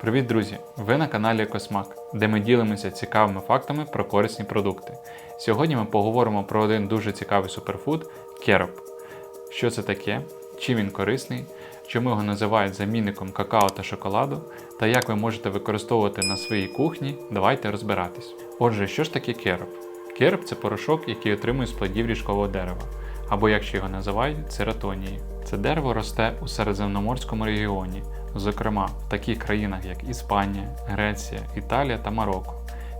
Привіт, друзі! Ви на каналі Екосмак, де ми ділимося цікавими фактами про корисні продукти. Сьогодні ми поговоримо про один дуже цікавий суперфуд кероп. Що це таке, чим він корисний, чому його називають замінником какао та шоколаду, та як ви можете використовувати на своїй кухні, давайте розбиратись. Отже, що ж таке кероп? Кероп це порошок, який отримує з плодів ріжкового дерева, або як ще його називають, цератонії. Це дерево росте у середземноморському регіоні, зокрема в таких країнах, як Іспанія, Греція, Італія та Марокко.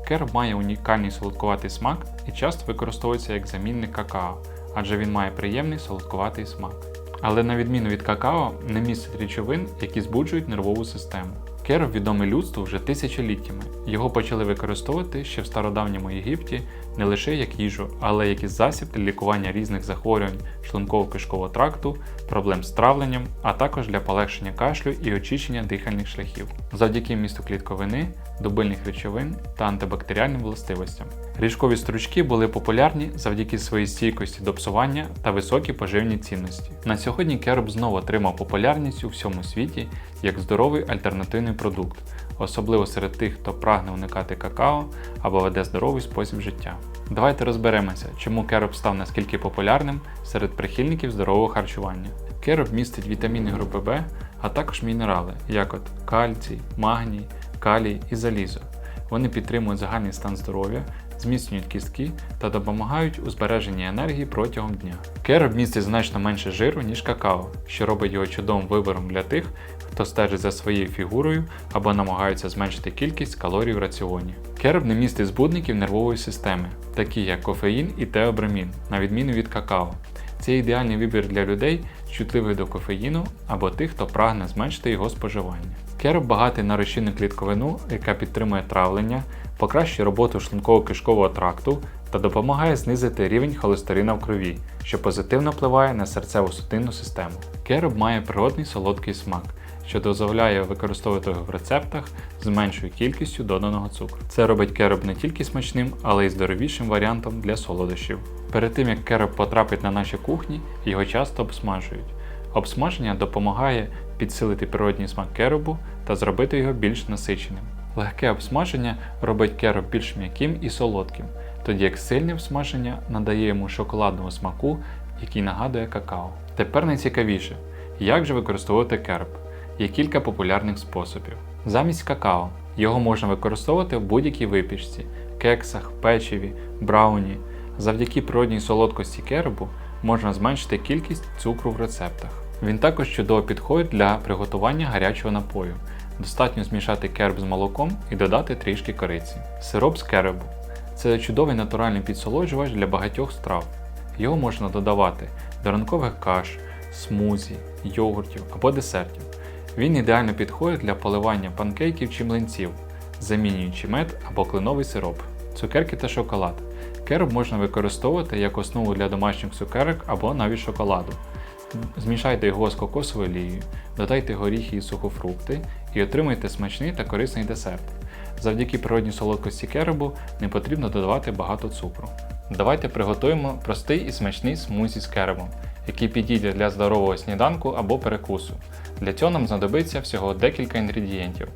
Керб має унікальний солодкуватий смак і часто використовується як замінник какао, адже він має приємний солодкуватий смак. Але на відміну від какао, не містить речовин, які збуджують нервову систему. Керб відомий людству вже тисячоліттями. Його почали використовувати ще в стародавньому Єгипті не лише як їжу, але як і засіб для лікування різних захворювань шлунково-кишкового тракту, проблем з травленням, а також для полегшення кашлю і очищення дихальних шляхів, завдяки місту клітковини, дубильних речовин та антибактеріальним властивостям. Ріжкові стручки були популярні завдяки своїй стійкості до псування та високій поживній цінності. На сьогодні кероб знову отримав популярність у всьому світі як здоровий альтернативний продукт, особливо серед тих, хто прагне уникати какао або веде здоровий спосіб життя. Давайте розберемося, чому кероб став наскільки популярним серед прихильників здорового харчування. Кероб містить вітаміни групи В, а також мінерали, як от кальцій, магній, калій і залізо. Вони підтримують загальний стан здоров'я, зміцнюють кістки та допомагають у збереженні енергії протягом дня. Кероб містить значно менше жиру, ніж какао, що робить його чудовим вибором для тих, хто стежить за своєю фігурою або намагається зменшити кількість калорій в раціоні. Кероб не містить збудників нервової системи, такі як кофеїн і теобрамін, на відміну від какао. Це ідеальний вибір для людей, чутливих до кофеїну або тих, хто прагне зменшити його споживання. Кероб багатий на розчинну клітковину, яка підтримує травлення, покращує роботу шлунково-кишкового тракту та допомагає знизити рівень холестерина в крові, що позитивно впливає на серцево-судинну систему. Кероб має природний солодкий смак, що дозволяє використовувати його в рецептах з меншою кількістю доданого цукру. Це робить кероб не тільки смачним, але й здоровішим варіантом для солодощів. Перед тим як кероб потрапить на наші кухні, його часто обсмажують. Обсмаження допомагає підсилити природній смак керобу та зробити його більш насиченим. Легке обсмаження робить кероб більш м'яким і солодким, тоді як сильне обсмаження надає йому шоколадного смаку, який нагадує какао. Тепер найцікавіше, як же використовувати кероб. Є кілька популярних способів. Замість какао його можна використовувати в будь-якій випічці, кексах, печиві, брауні. Завдяки природній солодкості кербу можна зменшити кількість цукру в рецептах. Він також чудово підходить для приготування гарячого напою. Достатньо змішати керб з молоком і додати трішки кориці. Сироп з керебу це чудовий натуральний підсолоджувач для багатьох страв. Його можна додавати до ранкових каш, смузі, йогуртів або десертів. Він ідеально підходить для поливання панкейків чи млинців, замінюючи мед або кленовий сироп, цукерки та шоколад. Кероб можна використовувати як основу для домашніх цукерок або навіть шоколаду. Змішайте його з кокосовою олією, додайте горіхи і сухофрукти і отримайте смачний та корисний десерт. Завдяки природній солодкості керебу не потрібно додавати багато цукру. Давайте приготуємо простий і смачний смузі з керебом, який підійде для здорового сніданку або перекусу. Для цього нам знадобиться всього декілька інгредієнтів: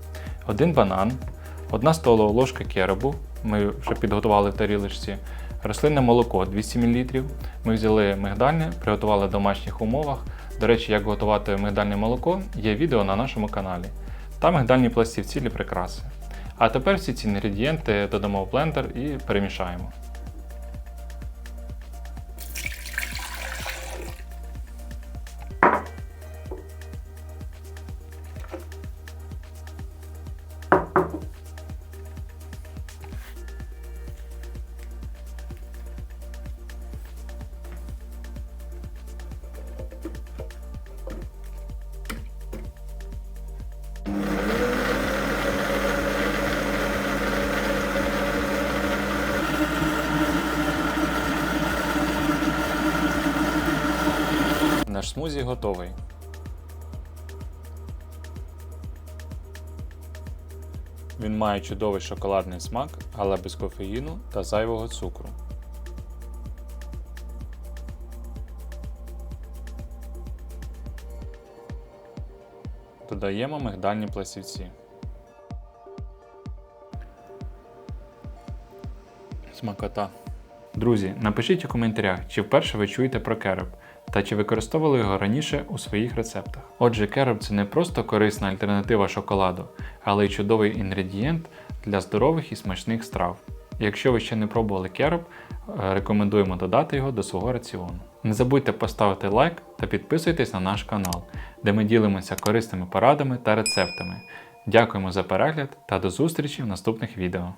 один банан, одна столова ложка керебу, ми вже підготували в тарілочці, рослинне молоко 200 мл. Ми взяли мигдальне, приготували в домашніх умовах. До речі, як готувати мигдальне молоко, є відео на нашому каналі. Та мигдальні пластівці для прикраси. А тепер всі ці інгредієнти додамо в блендер і перемішаємо. смузі готовий. Він має чудовий шоколадний смак, але без кофеїну та зайвого цукру. Додаємо мигдальні пластівці. Смакота. Друзі, напишіть у коментарях, чи вперше ви чуєте про кероп та чи використовували його раніше у своїх рецептах. Отже, кероб це не просто корисна альтернатива шоколаду, але й чудовий інгредієнт для здорових і смачних страв. Якщо ви ще не пробували кероб, е, рекомендуємо додати його до свого раціону. Не забудьте поставити лайк та підписуйтесь на наш канал, де ми ділимося корисними порадами та рецептами. Дякуємо за перегляд та до зустрічі в наступних відео.